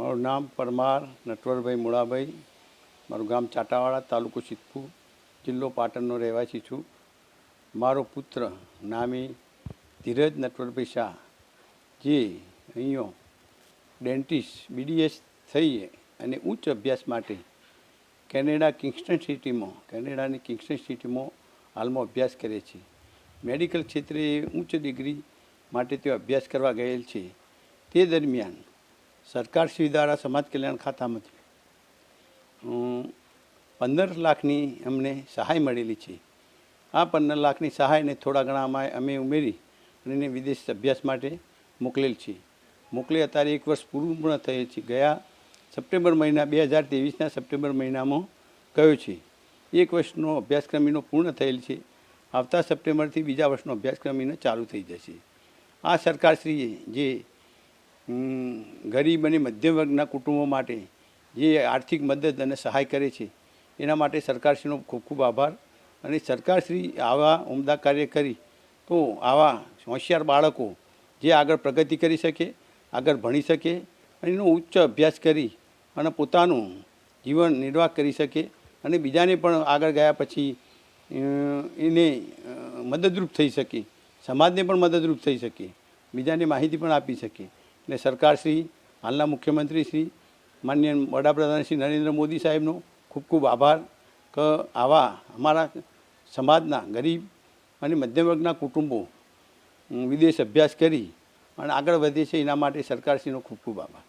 મારું નામ પરમાર નટવરભાઈ મુળાભાઈ. મારું ગામ ચાટાવાડા, તાલુકો સિદ્ધપુર, જિલ્લો પાટણનો રહેવાસી છું. મારો પુત્ર નામી ધીરજ નટવરભાઈ શાહ, જે અહીંયો ડેન્ટિસ્ટ બીડીએસ થઈ અને ઉચ્ચ અભ્યાસ માટે કેનેડા કિંગસ્ટન સિટીમાં, કેનેડાની કિંગસ્ટન સિટીમાં હાલમાં અભ્યાસ કરે છે. મેડિકલ ક્ષેત્રે ઉચ્ચ ડિગ્રી માટે તેઓ અભ્યાસ કરવા ગયેલ છે. તે દરમિયાન સરકારશ્રી દ્વારા સમાજ કલ્યાણ ખાતામાંથી પંદર લાખની અમને સહાય મળેલી છે. આ પંદર લાખની સહાયને થોડા ઘણા અમારે અમે ઉમેરી અને એને વિદેશ અભ્યાસ માટે મોકલેલ છે. મોકલે અત્યારે એક વર્ષ પૂરું પણ થયેલ છે. ગયા સપ્ટેમ્બર મહિના, બે હજાર ત્રેવીસના સપ્ટેમ્બર મહિનામાં ગયો છે. એક વર્ષનો અભ્યાસક્રમ એનો પૂર્ણ થયેલ છે. આવતા સપ્ટેમ્બરથી બીજા વર્ષનો અભ્યાસક્રમ એનો ચાલુ થઈ જશે. આ સરકારશ્રીએ જે ગરીબ અને મધ્યમ વર્ગના કુટુંબો માટે જે આર્થિક મદદ અને સહાય કરે છે, એના માટે સરકારશ્રીનો ખૂબ ખૂબ આભાર. અને સરકારશ્રી આવા ઉમદા કાર્ય કરી તો આવા હોશિયાર બાળકો જે આગળ પ્રગતિ કરી શકે, આગળ ભણી શકે, અને એનો ઉચ્ચ અભ્યાસ કરી અને પોતાનું જીવન નિર્વાહ કરી શકે અને બીજાને પણ આગળ ગયા પછી એને મદદરૂપ થઈ શકે, સમાજને પણ મદદરૂપ થઈ શકે, બીજાને માહિતી પણ આપી શકે. એટલે સરકારશ્રી, હાલના મુખ્યમંત્રી શ્રી માન્ય વડાપ્રધાન શ્રી નરેન્દ્ર મોદી સાહેબનો ખૂબ ખૂબ આભાર કે આવા અમારા સમાજના ગરીબ અને મધ્યમ વર્ગના કુટુંબો વિદેશ અભ્યાસ કરી અને આગળ વધે છે એના માટે સરકારશ્રીનો ખૂબ ખૂબ આભાર.